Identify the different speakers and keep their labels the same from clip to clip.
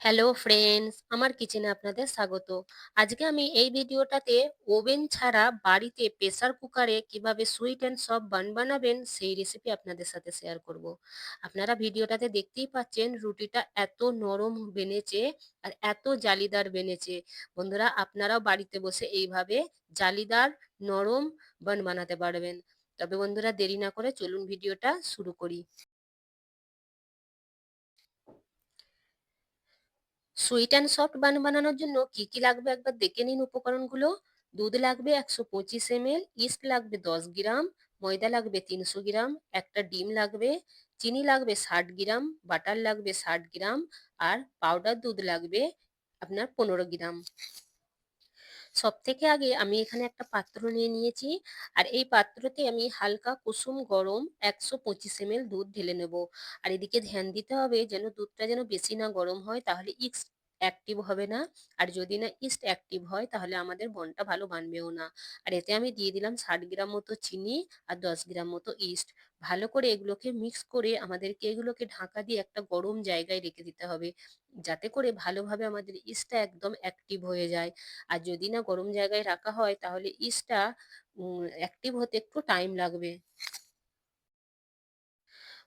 Speaker 1: Hello friends, আমার কিচেনে আপনাদের স্বাগত। আজকে আমি এই ভিডিওটাতে ওভেন ছাড়া বাড়িতে প্রেসার কুকারে কীভাবে সুইট অ্যান্ড সব বান বানাবেন সেই রেসিপি আপনাদের সাথে শেয়ার করব। আপনারা ভিডিওটাতে দেখতেই পাচ্ছেন রুটিটা এত নরম বেনেছে আর এত জালিদার বেনেছে বন্ধুরা, আপনারাও বাড়িতে বসে এইভাবে জালিদার, নরম বান বানাতে পারবেন। তবে বন্ধুরা, দেরি না করে চলুন ভিডিওটা শুরু করি। সুইট অ্যান্ড সফট বান বানানোর জন্য কি কি লাগবে একবার দেখে নিন উপকরণগুলো। দুধ লাগবে একশো পঁচিশ এমএল, ইস্ট লাগবে দশ গ্রাম, ময়দা লাগবে তিনশো গ্রাম, একটা ডিম লাগবে, চিনি লাগবে ষাট গ্রাম, বাটার লাগবে ষাট গ্রাম, আর পাউডার দুধ লাগবে আপনার পনেরো গ্রাম। সব থেকে আগে আমি এখানে একটা পাত্র নিয়ে নিয়েছি। আর এই পাত্রতে আমি হালকা কুসুম, গরম একশো পঁচিশ এম দুধ ঢেলে নেব। আর এদিকে ধ্যান দিতে হবে যেন দুধটা যেন বেশি না গরম হয়, তাহলে ইস্ট অ্যাক্টিভ হবে না। আর যদি না ইস্ট অ্যাক্টিভ হয়, তাহলে আমাদের বনটা ভালো বানবেও না। আর এতে আমি দিয়ে দিলাম ষাট গ্রাম মতো চিনি আর দশ গ্রাম মতো ইস্ট ভালো করে এগুলোকে মিক্স করে আমাদেরকে এগুলোকে ঢাকা দিয়ে একটা গরম জায়গায় রেখে দিতে হবে। যাতে করে ভালোভাবে আমাদের ইস্টটা একদম অ্যাক্টিভ হয়ে যায়। আর যদি না গরম জায়গায় রাখা হয়, তাহলে ইস্টটা অ্যাক্টিভ হতে একটু টাইম লাগবে।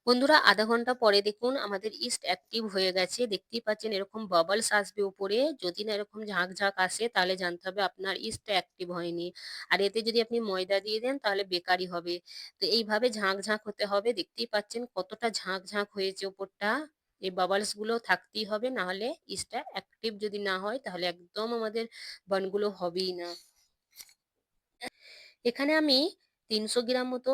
Speaker 1: বন্ধুরা, আধা ঘণ্টা পরে দেখুন আমাদের ইস্ট অ্যাক্টিভ হয়ে গেছে। দেখতেই পাচ্ছেন এরকম বাবলস আসবে উপরে। যদি না এরকম ঝাঁক ঝাঁক আসে, তাহলে জানতে হবে আপনার ইস্টটা অ্যাক্টিভ হয়নি। আর এতে যদি আপনি ময়দা দিয়ে দেন, তাহলে বেকারি হবে। তো এইভাবে ঝাঁক ঝাঁক হতে হবে। দেখতেই পাচ্ছেন কতটা ঝাঁক ঝাঁক হয়েছে উপরটা। এই বাবলসগুলো থাকতেই হবে, না হলে ইস্টটা অ্যাক্টিভ যদি না হয়, তাহলে একদম আমাদের বানগুলো হবেই না। এখানে আমি তিনশো গ্রাম মতো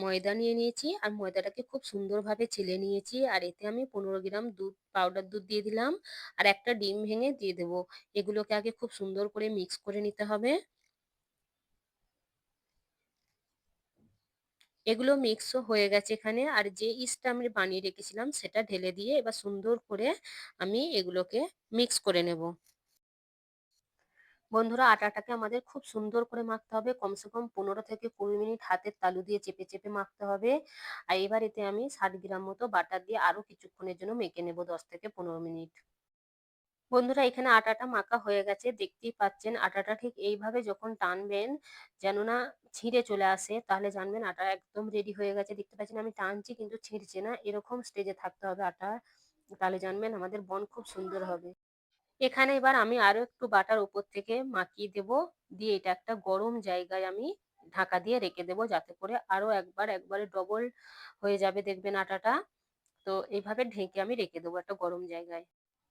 Speaker 1: ময়দা নিয়ে নিয়েছি। আর ময়দাটাকে খুব সুন্দরভাবে ছেলে নিয়েছি। আর এতে আমি পনেরো গ্রাম দুধ পাউডার দুধ দিয়ে দিলাম। আর একটা ডিম ভেঙে দিয়ে দেবো। এগুলোকে আগে খুব সুন্দর করে মিক্স করে নিতে হবে। এগুলো মিক্স হয়ে গেছে এখানে। আর যে ইস্টটা আমি বানিয়ে রেখেছিলাম, সেটা ঢেলে দিয়ে এবার সুন্দর করে আমি এগুলোকে মিক্স করে নেব। বন্ধুরা, আটাটাকে আমাদের খুব সুন্দর করে মাখতে হবে। কমসে কম পনেরো থেকে কুড়ি মিনিট হাতের তালু দিয়ে চেপে চেপে মাখতে হবে। আর এবার এতে আমি ষাট গ্রাম মতো বাটার দিয়ে আরও কিছুক্ষণের জন্য মেখে নেব, দশ থেকে পনেরো মিনিট। বন্ধুরা, এখানে আটাটা মাখা হয়ে গেছে, দেখতেই পাচ্ছেন আটাটা ঠিক এইভাবে যখন টানবেন যেন না ছিঁড়ে চলে আসে, তাহলে জানবেন আটা একদম রেডি হয়ে গেছে। দেখতে পাচ্ছেন আমি টানছি কিন্তু ছিঁড়ছে না, এরকম স্টেজে থাকতে হবে আটা। তাহলে জানবেন আমাদের বন খুব সুন্দর হবে। এখানে এবার আমি আরও একটু বাটার উপর থেকে মাখিয়ে দেব। দিয়ে এটা একটা গরম জায়গায় আমি ঢাকা দিয়ে রেখে দেবো যাতে করে আরও একবার, একবারে ডবল হয়ে যাবে দেখবেন আটাটা। তো এইভাবে ঢেকে আমি রেখে দেবো একটা গরম জায়গায়।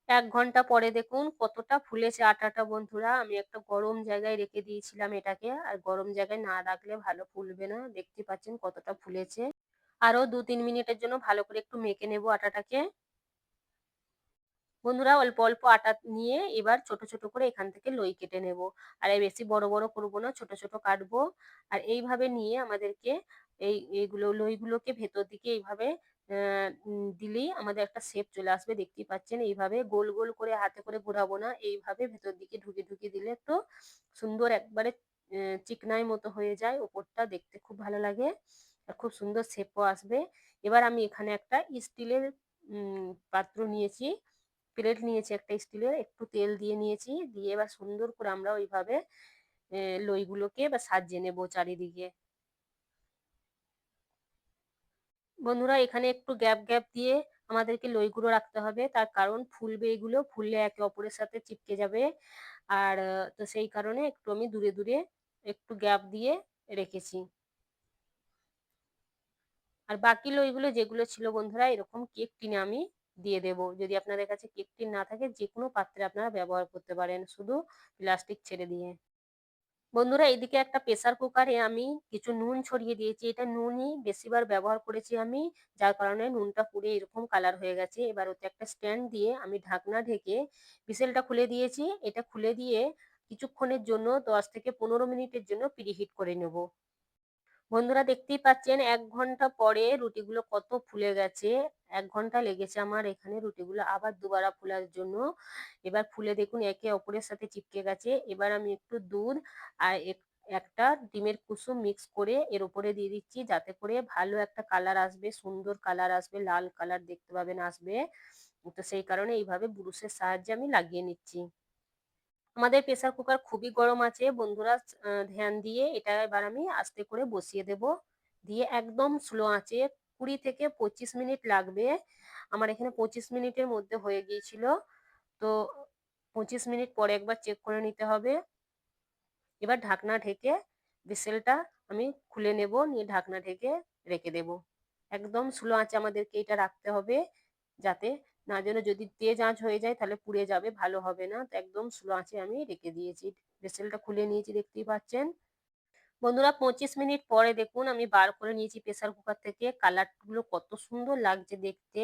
Speaker 1: এক ঘণ্টা পরে দেখুন কতটা ফুলেছে আটাটা বন্ধুরা। আমি একটা গরম জায়গায় রেখে দিয়েছিলাম এটাকে। আর গরম জায়গায় না রাখলে ভালো ফুলবে না। দেখতে পাচ্ছেন কতটা ফুলেছে। আরও দু তিন মিনিটের জন্য ভালো করে একটু মেখে নেব আটাটাকে। বন্ধুরা অল্প অল্প আটা নিয়ে এবার ছোট ছোট করে এখান থেকে লই কেটে নেব। আর বেশি বড় বড় করব না, ছোট ছোট কাটবো। আর এইভাবে নিয়ে আমাদেরকে এই এইগুলো লইগুলোকে ভেতর দিকে এইভাবে দিলেই আমাদের একটা শেপ চলে আসবে। দেখতেই পাচ্ছেন এইভাবে গোল গোল করে হাতে করে ঘোরাবো না। এইভাবে ভেতর দিকে ঢুকে ঢুকে দিলে তো সুন্দর একবারে চিকনাই মতো হয়ে যায়। ওপরটা দেখতে খুব ভালো লাগে আর খুব সুন্দর শেপও আসবে। এবার আমি এখানে একটা স্টিলের পাত্র নিয়েছি। প্লেট নিয়েছি একটা স্টিলের একটু তেল দিয়ে নিয়েছি, দিয়ে এবার সুন্দর করে আমরা ওইভাবে লইগুলোকে বা সাজিয়ে নেব চারিদিকে। বন্ধুরা, এখানে একটু গ্যাপ গ্যাপ দিয়ে আমাদেরকে লইগুলো রাখতে হবে, তার কারণ ফুলবে এগুলো, ফুললে একে অপরের সাথে চিপকে যাবে। আর, তো সেই কারণে একটু আমি দূরে দূরে একটু গ্যাপ দিয়ে রেখেছি। আর বাকি লইগুলো যেগুলো ছিল বন্ধুরা, এরকম কেক কিনে আমি দিয়ে দেব। যদি আপনাদের কাছে কেক টিন না থাকে যে কোনো পাত্রে আপনারা ব্যবহার করতে পারেন, শুধু প্লাস্টিক ছেড়ে দিয়ে। বন্ধুরা এদিকে একটা প্রেসার কুকারে আমি কিছু নুন ছড়িয়ে দিয়েছি। এটা নুনই বেশিবার ব্যবহার করেছি আমি, যার কারণে নুনটা পুড়ে এরকম কালার হয়ে গেছে। এবার ওতে একটা স্ট্যান্ড দিয়ে আমি ঢাকনা ঢেকে বিসেলটা খুলে দিয়েছি। এটা খুলে দিয়ে কিছুক্ষণের জন্য, দশ থেকে পনেরো মিনিটের জন্য প্রিহিট করে নেব। বন্ধুরা দেখতেই পাচ্ছেন, এক ঘণ্টা পরে রুটিগুলো কত ফুলে গেছে। এক ঘণ্টা লেগেছে আমার এখানে রুটিগুলো আবার দুবারা ফোলার জন্য। এবার ফুলে দেখুন, একে অপরের সাথে চিপকে গেছে। এবার আমি একটু দুধ আর এক- একটা ডিমের কুসুম মিক্স করে এর উপরে দিয়ে দিচ্ছি যাতে করে ভালো একটা কালার আসবে, সুন্দর কালার আসবে, লাল কালার দেখতে পাবেন আসবে। তো সেই কারণে এইভাবে বুরুশের সাহায্যে আমি লাগিয়ে নিচ্ছি। আমাদের প্রেসার কুকার খুবই গরম আছে। বন্ধুরা ধ্যান দিয়ে এটা এবার আমি আস্তে করে বসিয়ে দেব। দিয়ে একদম স্লো আঁচে কুড়ি থেকে পঁচিশ মিনিট লাগবে। আমার এখানে পঁচিশ মিনিটের মধ্যে হয়ে গিয়েছিল। তো পঁচিশ মিনিট পরে একবার চেক করে নিতে হবে। এবার ঢাকনা ঢেকে বিসেলটা আমি খুলে নেব। নিয়ে ঢাকনা ঢেকে রেখে দেব। একদম স্লো আঁচে আমাদেরকে এটা রাখতে হবে, যাতে না যেন যদি তেজ আঁচ হয়ে যায় তাহলে পুড়ে যাবে, ভালো হবে না। তো একদম স্লো আঁচে আমি রেখে দিয়েছি। ভেসেলটা খুলে নিয়েছি, দেখতেই পাচ্ছেন। বন্ধুরা, পঁচিশ মিনিট পরে দেখুন, আমি বার করে নিয়েছি প্রেসার কুকার থেকে। কালারগুলো কত সুন্দর লাগছে দেখতে।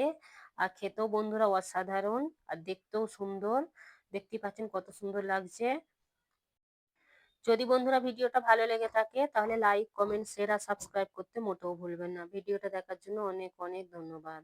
Speaker 1: আর খেতেও বন্ধুরা অসাধারণ, আর দেখতেও সুন্দর। দেখতেই পাচ্ছেন কত সুন্দর লাগছে। যদি বন্ধুরা ভিডিওটা ভালো লেগে থাকে, তাহলে লাইক কমেন্ট শেয়ার আর সাবস্ক্রাইব করতে মোটেও ভুলবেন না। ভিডিওটা দেখার জন্য অনেক অনেক ধন্যবাদ।